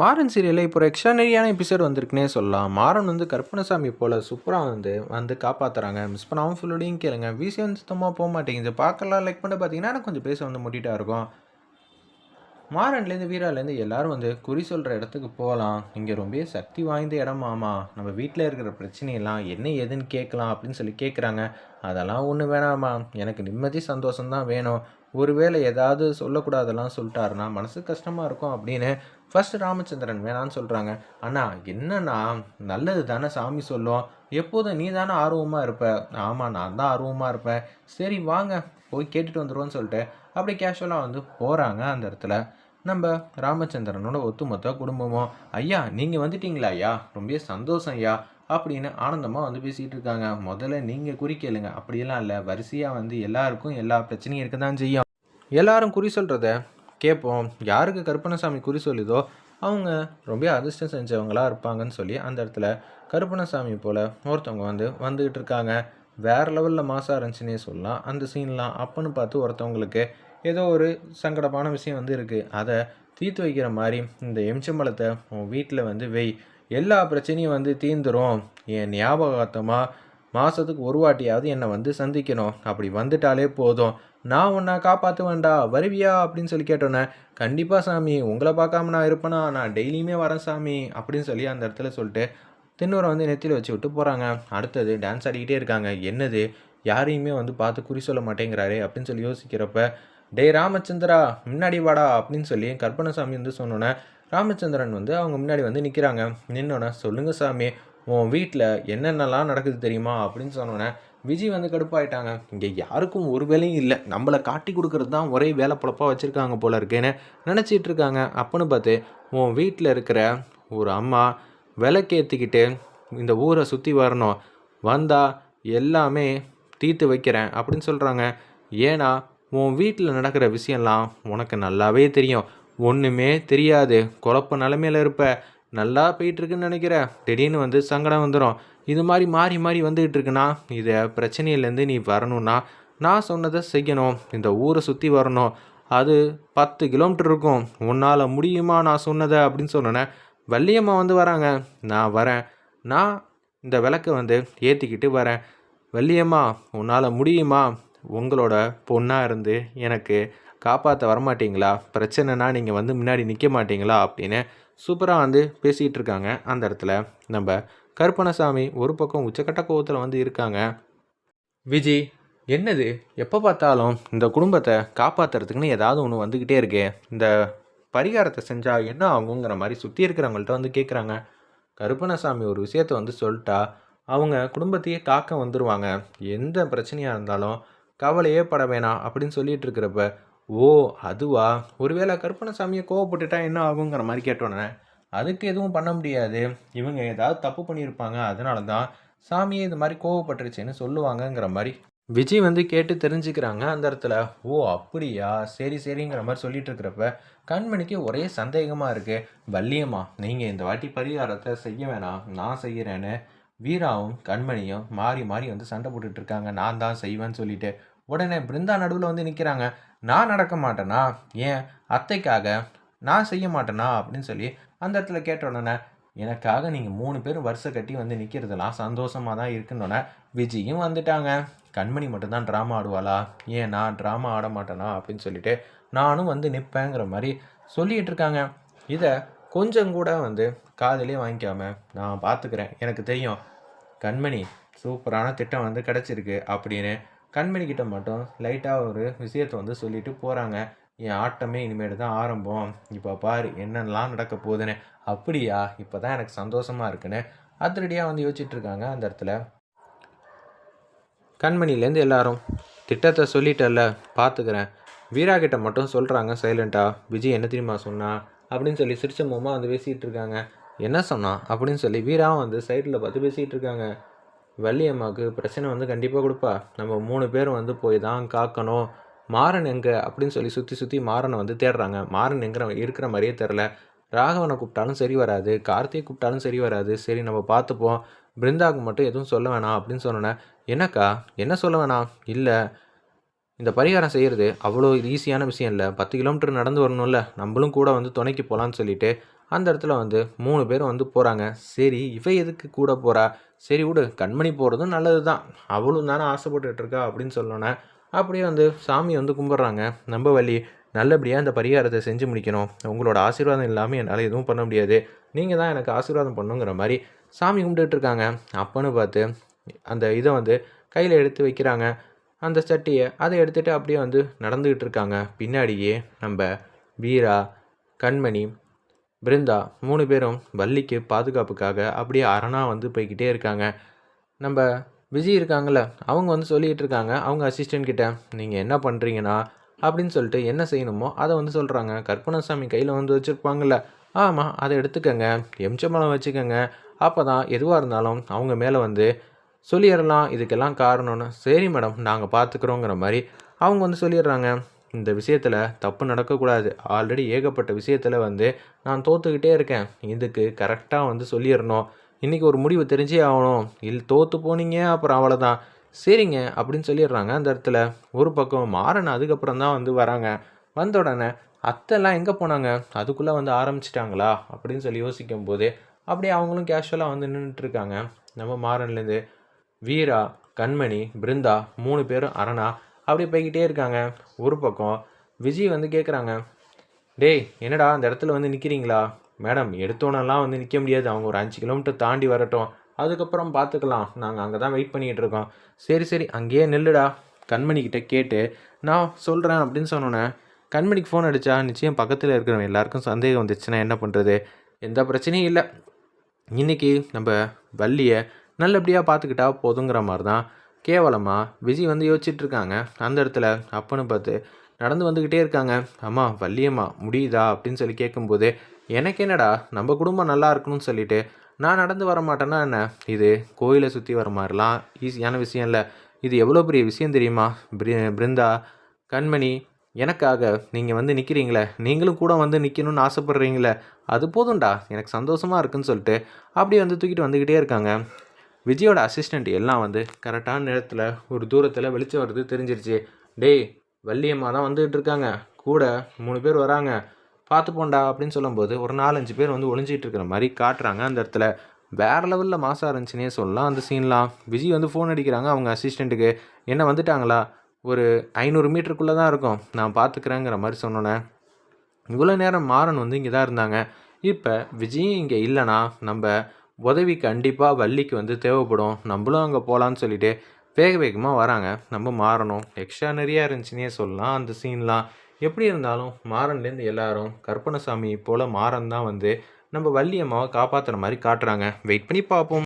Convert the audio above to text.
மாறன் சீரியலில் இப்போ ஒரு எக்ஸ்ட்ரானரியான எபிசோட் வந்திருக்குனே சொல்லலாம். மாறன் வந்து கற்பனசாமி போல் சூப்பராக வந்து வந்து காப்பாற்றுறாங்க மிஸ் பண்ணாமல் ஃபுல்லோடையும் கேளுங்க. விசி வந்து சுத்தமாக போக மாட்டேங்குது. பார்க்கலாம் லைக் பண்ணி பார்த்தீங்கன்னா எனக்கு கொஞ்சம் பேச வந்து முட்டிட்டா இருக்கும். மாறன்லேருந்து வீராலேருந்து எல்லாரும் வந்து குறி சொல்கிற இடத்துக்கு போகலாம். இங்கே ரொம்ப சக்தி வாய்ந்த இடமாமா நம்ம வீட்டில் இருக்கிற பிரச்சனையெல்லாம் என்ன ஏதுன்னு கேட்கலாம் அப்படின்னு சொல்லி கேட்குறாங்க அதெல்லாம் ஒன்றும் வேணாமா. எனக்கு நிம்மதி சந்தோஷம்தான் வேணும். ஒருவேளை ஏதாவது சொல்லக்கூடாதெல்லாம் சொல்லிட்டாருன்னா மனசு கஷ்டமாக இருக்கும் அப்படின்னு ஃபர்ஸ்ட் ராமச்சந்திரன் வேணான்னு சொல்கிறாங்க அண்ணா என்னண்ணா? நல்லது தானே சாமி சொல்லும். எப்போதும் நீ தானே ஆர்வமாக இருப்ப. ஆமாம் நான் தான் ஆர்வமாக இருப்பேன். சரி வாங்க. போய் கேட்டுட்டு வந்துடுவோன்னு சொல்லிட்டு அப்படி கேஷுவலாக வந்து போகிறாங்க அந்த இடத்துல. நம்ம ராமச்சந்திரனோட ஒத்துமொத்த குடும்பமும் ஐயா நீங்கள் வந்துட்டீங்களா ஐயா? ரொம்ப சந்தோஷம் ஐயா அப்படின்னு ஆனந்தமாக வந்து பேசிகிட்டு இருக்காங்க. முதல்ல நீங்கள் குறிக்கலுங்க அப்படியெல்லாம் இல்லை. வரிசையாக வந்து எல்லாருக்கும் எல்லா பிரச்சனையும் இருக்க தான் செய்யும். எல்லாரும் குறி சொல்கிறத கேட்போம் யாருக்கு கருப்பணசாமி குறி சொல்லுதோ அவங்க ரொம்ப அதிர்ஷ்டம் செஞ்சவங்களா இருப்பாங்கன்னு சொல்லி அந்த இடத்துல கருப்பணசாமி போல் ஒருத்தவங்க வந்து வந்துக்கிட்டு இருக்காங்க. வேறு லெவலில் மாசாக இருந்துச்சுன்னே சொல்லலாம். அந்த சீன்லாம் அப்பன்னு பார்த்து ஒருத்தவங்களுக்கு ஏதோ ஒரு சங்கடமான விஷயம் வந்து இருக்குது அதை தீர்த்து வைக்கிற மாதிரி இந்த எம்ச்சம்பழத்தை உன் வீட்டில் வந்து வெய் எல்லா பிரச்சனையும் வந்து தீர்ந்துரும். என் ஞாபகார்த்தமாக மாதத்துக்கு ஒரு வாட்டியாவது என்னை வந்து சந்திக்கணும். அப்படி வந்துட்டாலே போதும். நான் உன்னை காப்பாற்றுவேன்டா வருவியா அப்படின்னு சொல்லி கேட்டோன்னே கண்டிப்பாக சாமி உங்களை பார்க்காம நான் இருப்பேனா? நான் டெய்லியுமே வரேன் சாமி அப்படின்னு சொல்லி அந்த இடத்துல சொல்லிட்டு தின்னூரை வந்து நெத்தியில் வச்சு விட்டு போகிறாங்க அடுத்தது டான்ஸ் ஆடிக்கிட்டே இருக்காங்க. என்னது? யாரையுமே வந்து பார்த்து குறி சொல்ல மாட்டேங்கிறாரு அப்படின்னு சொல்லி யோசிக்கிறப்ப டேய் ராமச்சந்திரா முன்னாடி வாடா அப்படின்னு சொல்லி கற்பனசாமி வந்து சொன்னோன்னே ராமச்சந்திரன் வந்து அவங்க முன்னாடி வந்து நிற்கிறாங்க நின்னோன்னே சொல்லுங்கள் சாமி உன் வீட்டில் என்னென்னலாம் நடக்குது தெரியுமா? அப்படின்னு சொன்னோன்னே விஜய் வந்து கடுப்பாயிட்டாங்க. இங்கே யாருக்கும் ஒரு வேலையும் இல்லை. நம்மளை காட்டி கொடுக்கறது தான் ஒரே வேலை பொழப்பாக வச்சுருக்காங்க போல இருக்கேன்னு நினச்சிட்டு இருக்காங்க. அப்போன்னு பார்த்து உன் வீட்டில் இருக்கிற ஒரு அம்மா விளக்கேற்றிக்கிட்டு இந்த ஊரை சுற்றி வரணும். வந்தால் எல்லாமே தீர்த்து வைக்கிறேன் அப்படின்னு சொல்கிறாங்க ஏன்னா உன் வீட்டில் நடக்கிற விஷயம்லாம் உனக்கு நல்லாவே தெரியும். ஒன்றுமே தெரியாது. குழப்ப நிலமையில இருப்ப. நல்லா போயிட்டுருக்குன்னு நினைக்கிற திடீர்னு வந்து சங்கடம் வந்துடும் இது மாதிரி மாறி மாறி வந்துகிட்டு இருக்குன்னா இதை பிரச்சனையிலேருந்து நீ வரணும்னா நான் சொன்னதை செய்யணும். இந்த ஊரை சுற்றி வரணும். அது பத்து கிலோமீட்டர் இருக்கும். உன்னால் முடியுமா நான் சொன்னதை அப்படின்னு சொன்னோன்னே வள்ளியம்மா வந்து வராங்க. நான் வரேன். நான் இந்த விளக்கை வந்து ஏற்றிக்கிட்டு வரேன். வள்ளியம்மா உன்னால் முடியுமா? உங்களோட பொண்ணாக இருந்து எனக்கு காப்பாற்ற வரமாட்டீங்களா? பிரச்சனைனா நீங்கள் வந்து முன்னாடி நிற்க மாட்டீங்களா? அப்படின்னு சூப்பராக வந்து பேசிகிட்டு இருக்காங்க அந்த இடத்துல. நம்ம கருப்பணசாமி ஒரு பக்கம் உச்சக்கட்ட கோவத்தில் வந்து இருக்காங்க. விஜி என்னது? எப்போ பார்த்தாலும் இந்த குடும்பத்தை காப்பாற்றுறதுக்குன்னு ஏதாவது ஒன்று வந்துக்கிட்டே இருக்கே. இந்த பரிகாரத்தை செஞ்சால் என்ன ஆகுங்கிற மாதிரி சுற்றி இருக்கிறவங்கள்ட்ட வந்து கேட்குறாங்க கருப்பணசாமி ஒரு விஷயத்த வந்து சொல்லிட்டா அவங்க குடும்பத்தையே தாக்க வந்துடுவாங்க எந்த பிரச்சனையாக இருந்தாலும் கவலையே பட வேணாம் அப்படின்னு சொல்லிட்டு இருக்கிறப்ப ஓ அதுவா? ஒருவேளை கருப்பணசாமியை கோவப்பட்டுட்டா என்ன ஆகுங்கிற மாதிரி கேட்டோன்னே அதுக்கு எதுவும் பண்ண முடியாது. இவங்க ஏதாவது தப்பு பண்ணியிருப்பாங்க அதனால தான் சாமியை இது மாதிரி கோவப்பட்டுருச்சுன்னு சொல்லுவாங்கங்கிற மாதிரி விஜய் வந்து கேட்டு தெரிஞ்சுக்கிறாங்க அந்த இடத்துல. ஓ அப்படியா? சரி சரிங்கிற மாதிரி சொல்லிட்டு இருக்கிறப்ப கண்மணிக்கு ஒரே சந்தேகமாக இருக்குது வள்ளியம்மா நீங்கள் இந்த வாட்டி பரிகாரத்தை செய்ய வேணாம் நான் செய்கிறேன்னு வீராவும் கண்மணியும் மாறி மாறி வந்து சண்டை போட்டுட்ருக்காங்க நான் தான் செய்வேன்னு சொல்லிட்டு உடனே பிருந்தா நடுவில் வந்து நிற்கிறாங்க நான் நடக்க மாட்டேனா? ஏன்? அத்தைக்காக நான் செய்ய மாட்டேனா? அப்படின்னு சொல்லி அந்த இடத்துல கேட்ட உடனே எனக்காக நீங்கள் மூணு பேரும் வருஷம் கட்டி வந்து நிற்கிறதெல்லாம் சந்தோஷமாக தான் இருக்குன்னொன்னே விஜயும் வந்துட்டாங்க. கண்மணி மட்டும்தான் ட்ராமா ஆடுவாளா? ஏன் நான் ட்ராமா ஆட மாட்டேனா? அப்படின்னு சொல்லிட்டு நானும் வந்து நிற்பேங்கிற மாதிரி சொல்லிகிட்டு இருக்காங்க. இதை கொஞ்சம் கூட வந்து காதலே வாங்கிக்காம நான் பார்த்துக்கிறேன் எனக்கு தெரியும் கண்மணி சூப்பரான திட்டம் வந்து கிடச்சிருக்கு அப்படின்னு கண்மணி கிட்ட மட்டும் லைட்டாக ஒரு விஷயத்தை வந்து சொல்லிட்டு போகிறாங்க என் ஆட்டமே இனிமேட்டு தான் ஆரம்பம். இப்போ பாரு என்னென்னலாம் நடக்க போகுதுன்னு. அப்படியா? இப்போ தான் எனக்கு சந்தோஷமாக இருக்குன்னு. அதிரடியாக வந்து யோசிச்சுட்ருக்காங்க அந்த இடத்துல. கண்மணிலேருந்து எல்லாரும் திட்டத்தை சொல்லிட்டல்ல பார்த்துக்கிறேன் வீரா கிட்ட மட்டும் சொல்கிறாங்க சைலண்ட்டாக விஜய் என்ன தெரியுமா சொன்னா? அப்படின்னு சொல்லி சிரிச்ச மூமா வந்து பேசிகிட்டு இருக்காங்க. என்ன சொன்னான் அப்படின்னு சொல்லி வீராவும் வந்து சைடில் பார்த்து பேசிகிட்டு இருக்காங்க. வள்ளியம்மாவுக்கு பிரச்சனை வந்து கண்டிப்பாக கொடுப்பா. நம்ம மூணு பேரும் வந்து போய் தான் காக்கணும். மாறன் எங்கே? அப்படின்னு சொல்லி சுற்றி சுற்றி மாறனை வந்து தேடுறாங்க. மாறன் எங்கிற இருக்கிற மாதிரியே தெரில ராகவனை கூப்பிட்டாலும் சரி வராது. கார்த்தியை கூப்பிட்டாலும் சரி வராது. சரி நம்ம பார்த்துப்போம். பிருந்தாவுக்கு மட்டும் எதுவும் சொல்ல வேணாம் அப்படின்னு சொன்னோன்னே என்னக்கா? என்ன சொல்ல வேணாம்? இல்லை. இந்த பரிகாரம் செய்கிறது அவ்வளோ ஈஸியான விஷயம் இல்லை. பத்து கிலோமீட்டர் நடந்து வரணும்ல. நம்மளும் கூட வந்து துணைக்கு போகலான்னு சொல்லிட்டு அந்த இடத்துல வந்து மூணு பேரும் வந்து போகிறாங்க சரி இவ எதுக்கு கூட போகிறா சரி விடு கண்மணி போகிறதும் நல்லது தான் அவளும் தானே ஆசைப்பட்டுட்டு இருக்கா அப்படின்னு சொல்லணுன்னே அப்படியே வந்து சாமி வந்து கும்பிட்றாங்க. நம்ம வழி நல்லபடியாக இந்த பரிகாரத்தை செஞ்சு முடிக்கணும். உங்களோட ஆசீர்வாதம் இல்லாமல் என்னால் எதுவும் பண்ண முடியாது. நீங்கள் தான் எனக்கு ஆசீர்வாதம் பண்ணுங்கிற மாதிரி சாமி கும்பிட்டுட்டு இருக்காங்க. அப்பன்னு பார்த்து அந்த இதை வந்து கையில் எடுத்து வைக்கிறாங்க. அந்த சட்டியை அதை எடுத்துகிட்டு அப்படியே வந்து நடந்துக்கிட்டு இருக்காங்க. பின்னாடியே நம்ம வீரா கண்மணி பிருந்தா மூணு பேரும் வள்ளிக்கு பாதுகாப்புக்காக அப்படியே அரணா வந்து போய்கிட்டே இருக்காங்க. நம்ம விஜய் இருக்காங்கள அவங்க வந்து சொல்லிகிட்டு இருக்காங்க அவங்க அசிஸ்டன்ட் கிட்ட நீங்கள் என்ன பண்ணுறீங்கன்னா அப்படின்னு சொல்லிட்டு என்ன செய்யணுமோ அதை வந்து சொல்கிறாங்க கற்பனசாமி கையில் வந்து வச்சுருப்பாங்கல்ல. ஆமாம் அதை எடுத்துக்கங்க. எம்ச்சம்பழம் வச்சுக்கோங்க. அப்போ தான் எதுவாக இருந்தாலும் அவங்க மேலே வந்து சொல்லிடலாம். இதுக்கெல்லாம் காரணம்னு. சரி மேடம் நாங்கள் பார்த்துக்குறோங்கிற மாதிரி அவங்க வந்து சொல்லிடுறாங்க. இந்த விஷயத்தில் தப்பு நடக்கக்கூடாது. ஆல்ரெடி ஏகப்பட்ட விஷயத்தில் வந்து நான் தோத்துக்கிட்டே இருக்கேன். இதுக்கு கரெக்டாக வந்து சொல்லிடணும் இன்றைக்கி ஒரு முடிவு தெரிஞ்சே ஆகணும். இல் தோற்று போனீங்க அப்புறம் அவ்வளோதான் சரிங்க அப்படின்னு சொல்லிடுறாங்க. அந்த இடத்துல ஒரு பக்கம் மாறன் அதுக்கப்புறம் தான் வந்து வராங்க. வந்த உடனே அத்தைலாம் எங்கே போனாங்க? அதுக்குள்ளே வந்து ஆரம்பிச்சிட்டாங்களா? அப்படின்னு சொல்லி யோசிக்கும் போது அப்படியே அவங்களும் கேஷுவலாக வந்து நின்றுட்டுருக்காங்க நம்ம மாறன்லேருந்து வீரா கண்மணி பிருந்தா மூணு பேரும் அரணா அப்படி போய்கிட்டே இருக்காங்க. ஒரு பக்கம் விஜய் வந்து கேட்குறாங்க டேய் என்னடா அந்த இடத்துல வந்து நிற்கிறீங்களா மேடம் எடுத்தோன்னெல்லாம் வந்து நிற்க முடியாது. அவங்க ஒரு அஞ்சு கிலோமீட்டர் தாண்டி வரட்டும். அதுக்கப்புறம் பார்த்துக்கலாம் நாங்கள் அங்கே தான் வெயிட் பண்ணிகிட்டு இருக்கோம். சரி சரி. அங்கேயே நில்லுடா. கண்மணிக்கிட்ட கேட்டு நான் சொல்கிறேன் அப்படின்னு சொன்னோன்னே கண்மணிக்கு ஃபோன் அடித்தா நிச்சயம் பக்கத்தில் இருக்கிறவங்க எல்லாருக்கும் சந்தேகம் வந்துச்சுன்னா என்ன பண்ணுறது எந்த பிரச்சனையும் இல்லை. இன்றைக்கி நம்ம வள்ளியை நல்லபடியாக பார்த்துக்கிட்டா போதுங்கிற மாதிரி தான் கேவலமாக விஜய் வந்து யோசிச்சுட்ருக்காங்க. அந்த இடத்துல அப்பன்னு பார்த்து நடந்து வந்துக்கிட்டே இருக்காங்க. அம்மா வள்ளியம்மா முடியுதா? அப்படின்னு சொல்லி கேட்கும்போது எனக்கு என்னடா நம்ம குடும்பம் நல்லா இருக்கணும்னு சொல்லிட்டு நான் நடந்து வர மாட்டேன்னா என்ன? இது கோயிலை சுற்றி வர மாதிரிலாம் ஈஸியான விஷயம் இல்லை. இது எவ்வளோ பெரிய விஷயம் தெரியுமா? பிருந்தா கண்மணி எனக்காக நீங்கள் வந்து நிற்கிறீங்களே நீங்களும் கூட வந்து நிற்கணும்னு ஆசைப்பட்றீங்களே. அது போதும்டா. எனக்கு சந்தோஷமாக இருக்குன்னு சொல்லிட்டு அப்படியே வந்து தூக்கிட்டு வந்துக்கிட்டே இருக்காங்க. விஜயோட அசிஸ்டண்ட் எல்லாம் வந்து கரெக்டான நேரத்தில் ஒரு தூரத்தில் வெளிச்சம் வருது தெரிஞ்சிருச்சு. டேய் வள்ளியம்மா தான் வந்துகிட்டு இருக்காங்க. கூட மூணு பேர் வராங்க. பார்த்து போண்டா அப்படின்னு சொல்லும்போது ஒரு நாலஞ்சு பேர் வந்து ஒளிஞ்சிட்டு இருக்கிற மாதிரி காட்டுறாங்க அந்த இடத்துல. வேற லெவலில் மாசாக இருந்துச்சுன்னே சொல்லலாம் அந்த சீன்லாம் விஜய் வந்து ஃபோன் அடிக்கிறாங்க அவங்க அசிஸ்டண்ட்டுக்கு என்ன வந்துட்டாங்களா? ஒரு ஐநூறு மீட்டருக்குள்ளே தான் இருக்கும். நான் பார்த்துக்கிறேங்கிற மாதிரி சொன்னோன்னே இவ்வளோ நேரம் மாறன் வந்து இங்கே தான் இருந்தாங்க. இப்போ விஜய் இங்கே இல்லைனா நம்ம உதவி கண்டிப்பாக வள்ளிக்கு வந்து தேவைப்படும். நம்மளும் அங்கே போகலான்னு சொல்லிட்டு வேக வேகமாக வராங்க. நம்ம மாறணும். எக்ஸ்ட்ரா இருந்துச்சுன்னே சொல்லலாம். அந்த சீன்லாம் எப்படி இருந்தாலும் மாறன்லேருந்து எல்லாரும் கற்பனசாமி போல் மாறன் தான் வந்து நம்ம வள்ளி அம்மாவை காப்பாற்றுற மாதிரி காட்டுறாங்க. வெயிட் பண்ணி பார்ப்போம்.